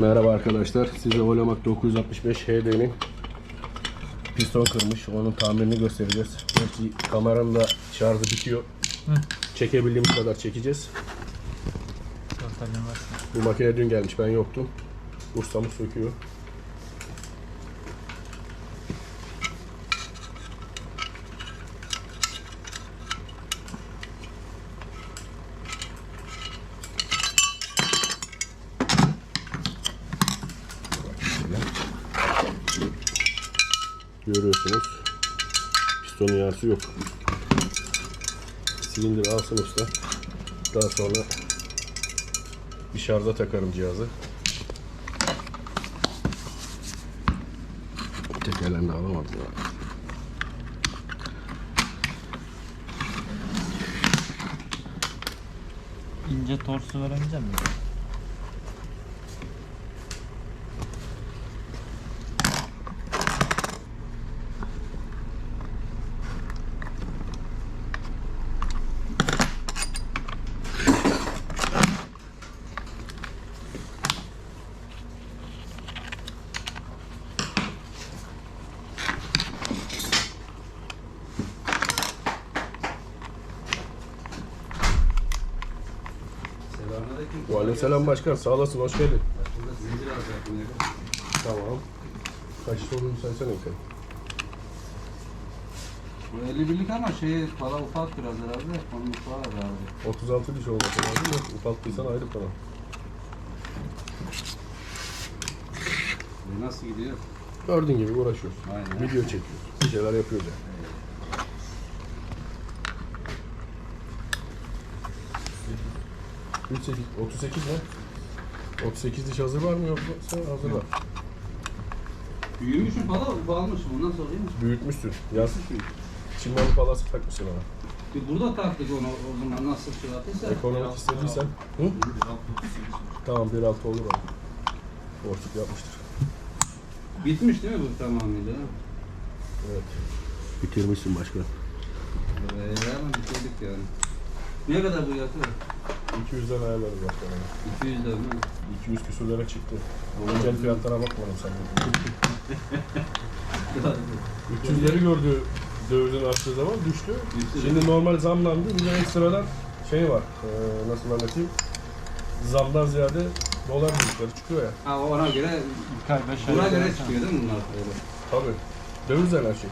Merhaba arkadaşlar. Size Olemak 965 HD'nin piston kırmış. Onun tamirini göstereceğiz. Gerçi kameranın da şarjı bitiyor. Çekebildiğimiz kadar çekeceğiz. Bu makine dün gelmiş. Ben yoktum. Ustamız söküyor. Görüyorsunuz. Pistonun yarısı yok. Silindir alsın usta. Daha sonra bir şarja takarım cihazı. Tekerlerini de alamadım ya. İnce torsu veremeyecek misin? Selam başkan sağ olasın hoş geldin. Tamam. Kaç olduğunu saysana bakalım. Bu 50 birlik ama şey para ufak biraz herhalde. Onun ufağı herhalde. 36 diş olması lazım da ufaklıysan ayrı para. E nasıl gidiyor? Gördüğün gibi uğraşıyoruz. Aynen. Video çekiyoruz. Bir şeyler yapıyoruz yani. Evet. 38, 38 ne? 38 diş hazır var mı yoksa hazır var. Büyümüşüm pala bağlamışım ondan sonra değil mi? Büyütmüşsün. Yaz. Çimbalı palası takmışsın ona. Bir e, burada taktık onu o zaman nasıl şey yaptıysa. Ekonomik istediysen. Hı? Tamam 1.6 olur abi. Boşluk yapmıştır. Bitmiş değil mi bu tamamıyla? Evet. Bitirmişsin başka. Ee, bitirdik yani. Ne kadar bu yakıyor? 200'den ayarlarız başkanım. 200 lira mı? 200 küsürlere çıktı. Güncel fiyatlara bakmadım sen. 300'leri gördü dövizin arttığı zaman düştü. Düştü. Şimdi normal zamlandı. Bir de ekstradan şey var. Ee, nasıl anlatayım? Zamdan ziyade dolar büyükleri çıkıyor ya. Ha ona göre İlk ay 5 ay. buna göre çıkıyor değil mi bunlar? Tabii. Dövizden her şey.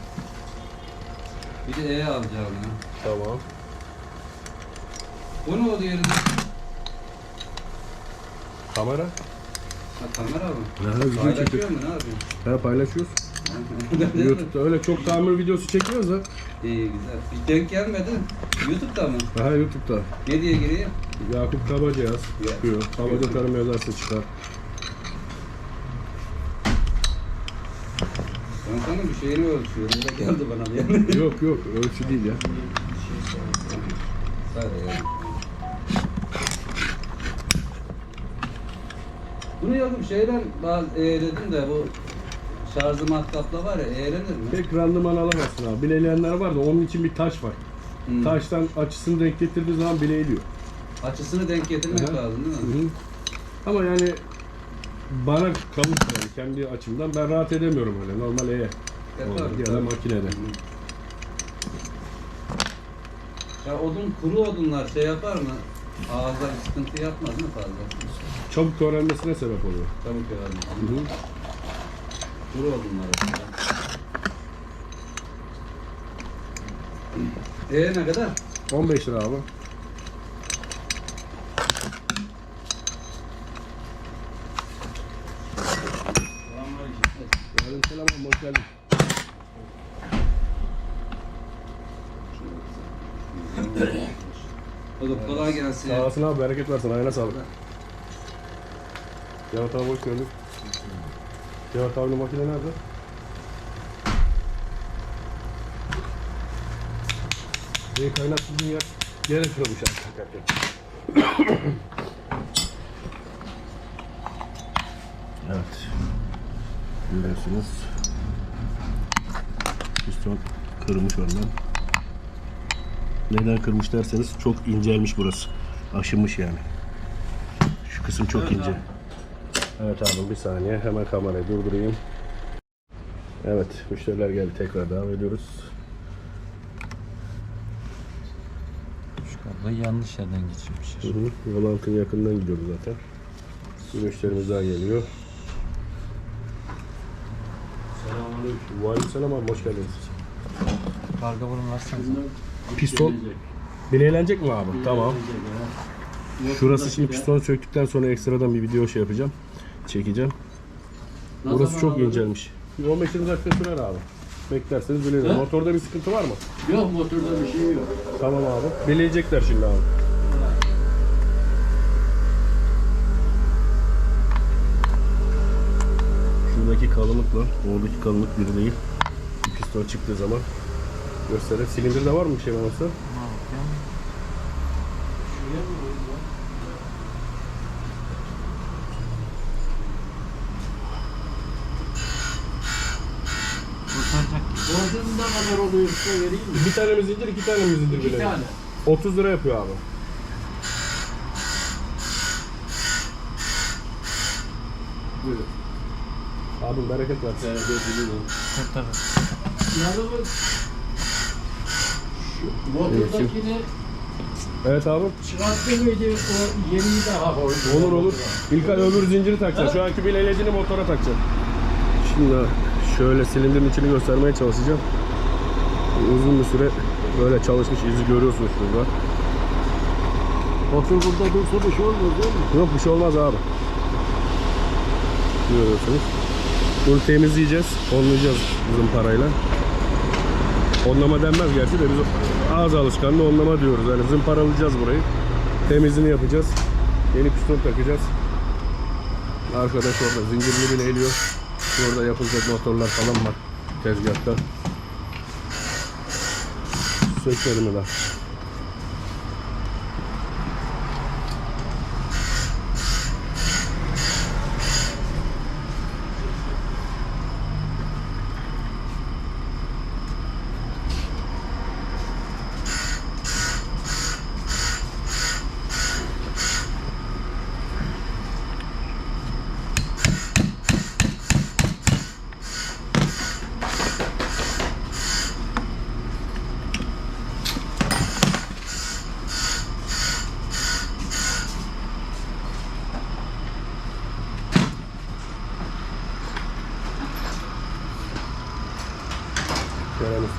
Bir de E alacağım ya. Tamam. Bu ne oldu yerinde? Kamera. Ha kamera mı? Ha, video Paylaşıyor mu ne yapıyor? Ha, paylaşıyoruz. YouTube'da öyle çok tamir videosu çekiyoruz da. İyi güzel. Bir denk gelmedi. YouTube'da mı? Ha YouTube'da. Ne diye giriyor? Yakup Kabaca yaz. Ya. Çıkıyor. Kabaca tarım yazarsa çıkar. Ben sana bir şeyini ölçüyorum. Da geldi bana bir yani. yok yok ölçü değil ya. Sadece yani. Bunu yakıp şeyden bazı eğledim de bu şarjı matkapla var ya eğlenir mi? Pek randıman alamazsın abi. Bileleyenler var da onun için bir taş var. Hmm. Taştan açısını denk getirdiği zaman bileğiliyor. Açısını denk getirmek Aha. lazım değil mi? Hı hı. Ama yani bana kalırsa yani kendi açımdan ben rahat edemiyorum öyle normal E'ye. Yapar. Ya da makinede. Ya odun kuru odunlar şey yapar mı? Ağızda sıkıntı yapmaz mı fazla? Çabuk öğrenmesine sebep oluyor. Çabuk yani. Hı hı. Kuru odunlar aslında. Ee ne kadar? 15 lira abi. Aleyküm selam abi, hoş geldin. Oğlum kolay gelsin. Sağ olasın abi bereket versin ayağına sağlık. Cevat abi hoş geldin. Cevat abinin makine nerede? İyi kaynattığın yer yere kırılmış artık. evet. Görüyorsunuz. Piston kırılmış ondan. Neden kırmış derseniz çok incelmiş burası. Aşınmış yani. Şu kısım çok ince. Evet abi bir saniye hemen kamerayı durdurayım. Evet müşteriler geldi tekrar devam ediyoruz. Şu kablo yanlış yerden geçirmiş. Hı hı. Volantın yakından gidiyoruz zaten. Bir müşterimiz daha geliyor. Selamünaleyküm. Aleykümselam abi hoş geldiniz. Karga burun versene. Piston bileğlenecek mi abi? Tamam. Şurası şimdi piston söktükten sonra ekstradan bir video şey yapacağım. Çekeceğim. Burası çok incelmiş. Bir 15-20 dakika sürer abi. Beklerseniz bilelim. Motorda bir sıkıntı var mı? Yok motorda bir şey yok. Tamam abi. Beleyecekler şimdi abi. Şuradaki kalınlıkla oradaki kalınlık bir değil. Bir piston çıktığı zaman gösterir. Silindirde var mı bir şey Mehmet Usta? Kurtaracak. Borcun ne kadar oluyorsa vereyim mi? Bir tane mi zincir, iki tane mi zincir İki tane. 30 lira yapıyor abi. Buyur. Abi bereket versin. Bereketli olsun. Kurtarır. Yalnız şu motordakini Evet abi. çıkarttı mıydı o yeni daha hoş. Olur olur. İlk ay öbür zinciri takacaksın. Şu anki bilelediğini motora takacaksın. Şimdi şöyle silindirin içini göstermeye çalışacağım. Uzun bir süre böyle çalışmış izi görüyorsunuz şurada. Motor burada dursa bir şey olmaz değil mi? Yok bir şey olmaz abi. Görüyorsunuz. Bunu temizleyeceğiz. Onlayacağız bizim parayla. Onlama denmez gerçi de biz ağız alışkanlığı onlama diyoruz. Yani zımparalayacağız burayı. Temizliğini yapacağız. Yeni piston takacağız. Arkadaş orada zincirini bile eliyor. Şurada yapılacak motorlar falan var tezgahta. Sökmedim mi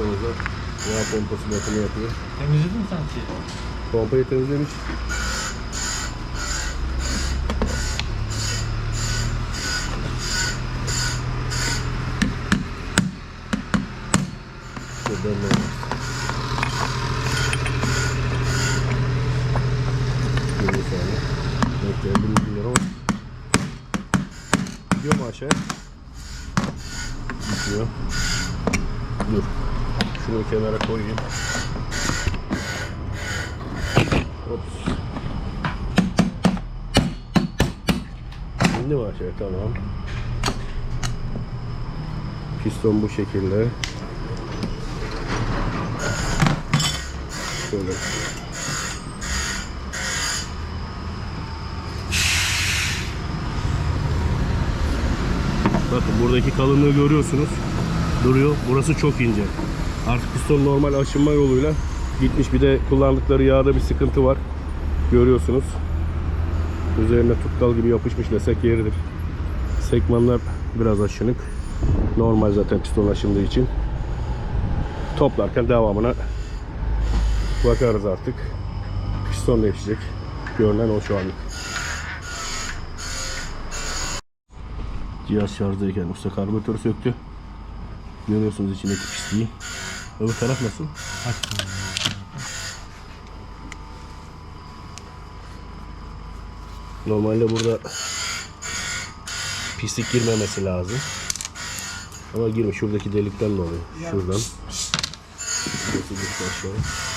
daha? Kerem ustamız da yağ pompası bakımı yapıyor. Temizledin mi sanki? Pompayı temizlemiş. Şuradan da Bir saniye. Bekleyelim bilmiyorum ama. Gidiyor mu aşağıya? Gitmiyor. Dur. Şunu kenara koyayım. Ops. Şimdi var şey tamam. Piston bu şekilde. Şöyle. Bakın buradaki kalınlığı görüyorsunuz. Duruyor. Burası çok ince. Artık piston normal aşınma yoluyla gitmiş. Bir de kullandıkları yağda bir sıkıntı var. Görüyorsunuz. Üzerine tutkal gibi yapışmış desek yeridir. Sekmanlar biraz aşınık. Normal zaten piston aşındığı için. Toplarken devamına bakarız artık. Piston değişecek. Görünen o şu anlık. Cihaz şarjdayken usta karbüratörü söktü. Görüyorsunuz içindeki pisliği. Öbür taraf nasıl? Açma. Normalde burada pislik girmemesi lazım. Ama girmiş. Şuradaki delikten dolayı. Şuradan. Şurası aşağı.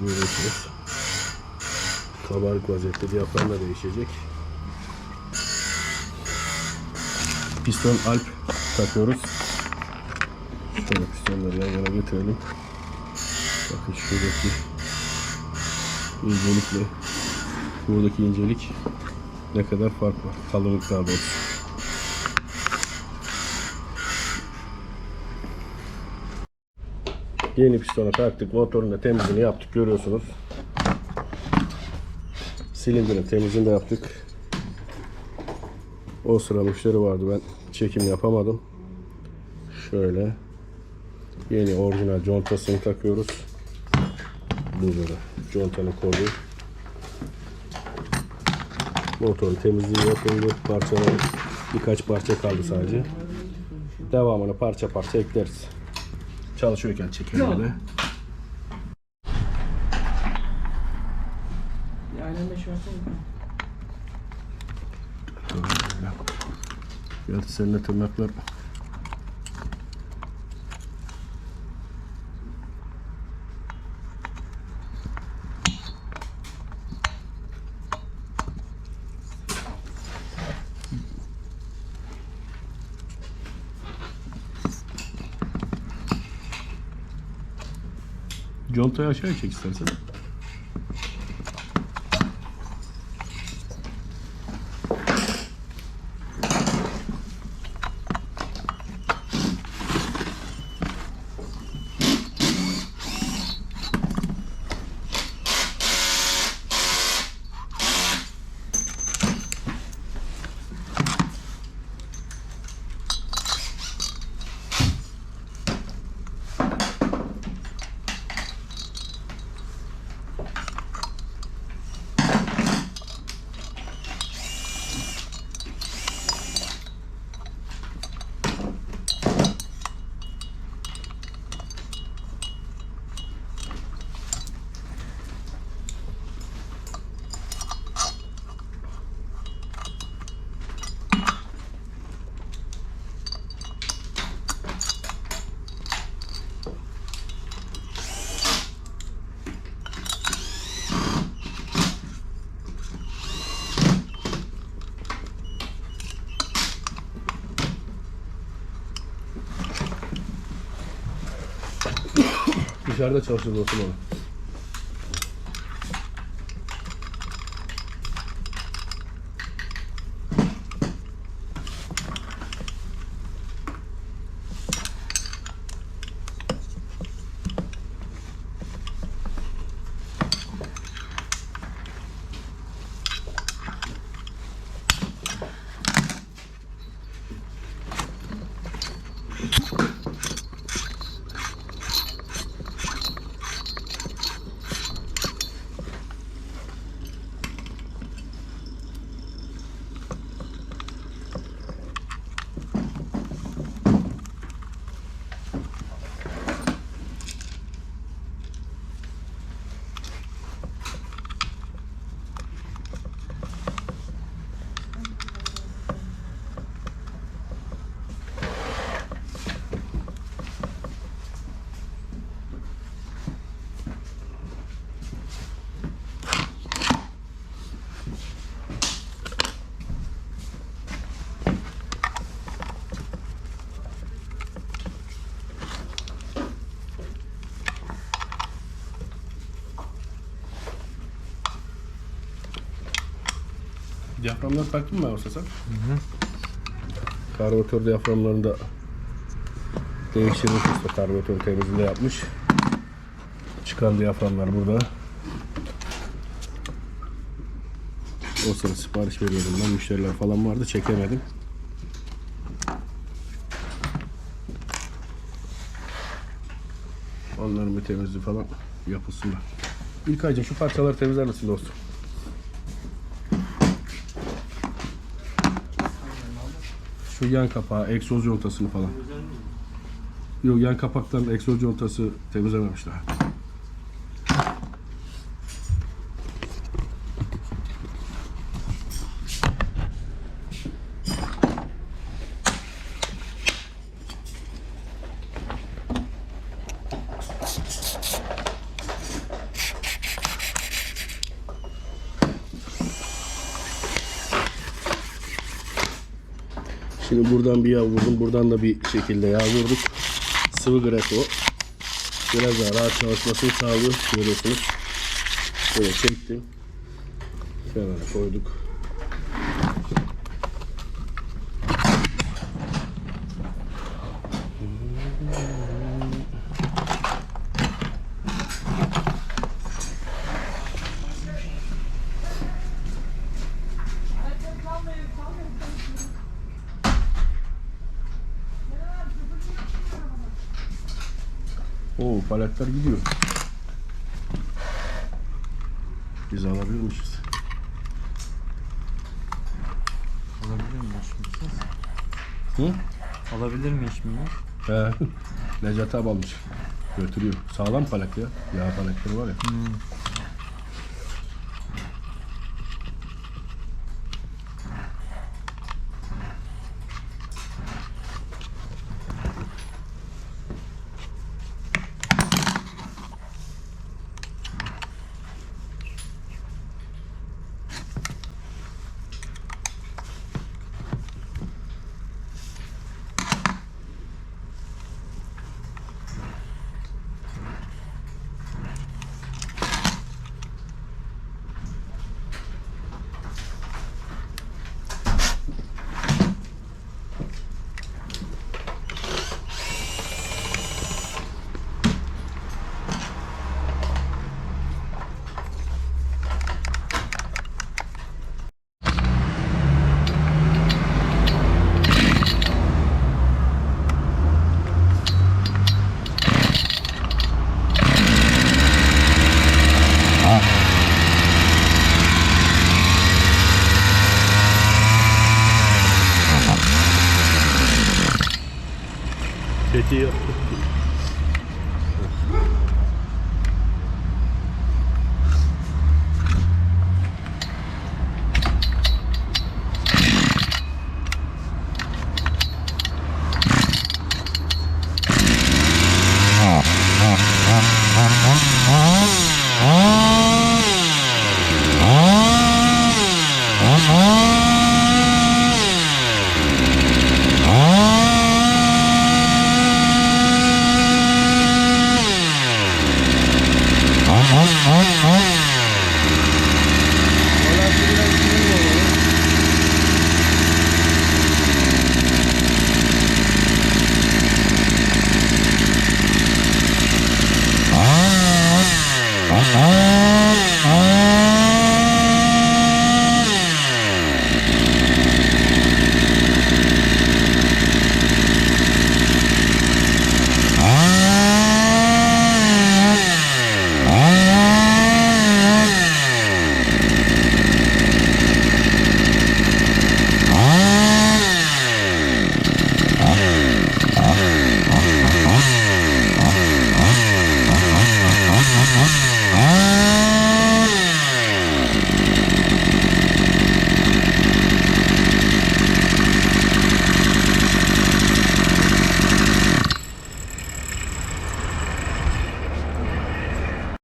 Görüyorsunuz. Kabarık vaziyette diyafram da değişecek. Piston alp takıyoruz. Şöyle pistonları yan yana getirelim. Bakın şuradaki incelikle buradaki incelik ne kadar fark var. Kalınlık daha doğrusu. Yeni pistonu taktık. Motorun da temizliğini yaptık. Görüyorsunuz. Silindirin temizliğini de yaptık. O sıra müşteri vardı. Ben çekim yapamadım. Şöyle yeni orijinal contasını takıyoruz. Burada da contanın kodu. Motorun temizliği yapıldı. Parçaları birkaç parça kaldı sadece. Devamını parça parça ekleriz. Çalışıyorken çekelim de. Gerçi senin de tırnaklar Contayı aşağıya çek istersen. Dışarıda çalışır dostum onu. Diyaframları taktın mı Ağustos sen? Karbüratör diyaframlarını da değiştirmiş usta. Karbüratör temizliğini yapmış. Çıkan diyaframlar burada. O sıra sipariş veriyordum ben. Müşteriler falan vardı. Çekemedim. Onların bir temizliği falan yapılsınlar. İlk ayca şu parçaları temizler misin dostum? Şu yan kapağı, egzoz contasını falan. Yok yan kapaktan egzoz contası temizlememiş buradan bir yağ vurdum. Buradan da bir şekilde yağ vurduk. Sıvı greto. Biraz daha rahat çalışmasını sağlıyor. Görüyorsunuz. Böyle çektim. Kenara koyduk. Paletler gidiyor. Biz alabilirmişiz. Olabilir mi şimdi siz? Hı? Olabilir mi şimdi? He. Necati abi almış. Götürüyor. Sağlam palet ya. Yağ paletleri var ya. てや。Oh.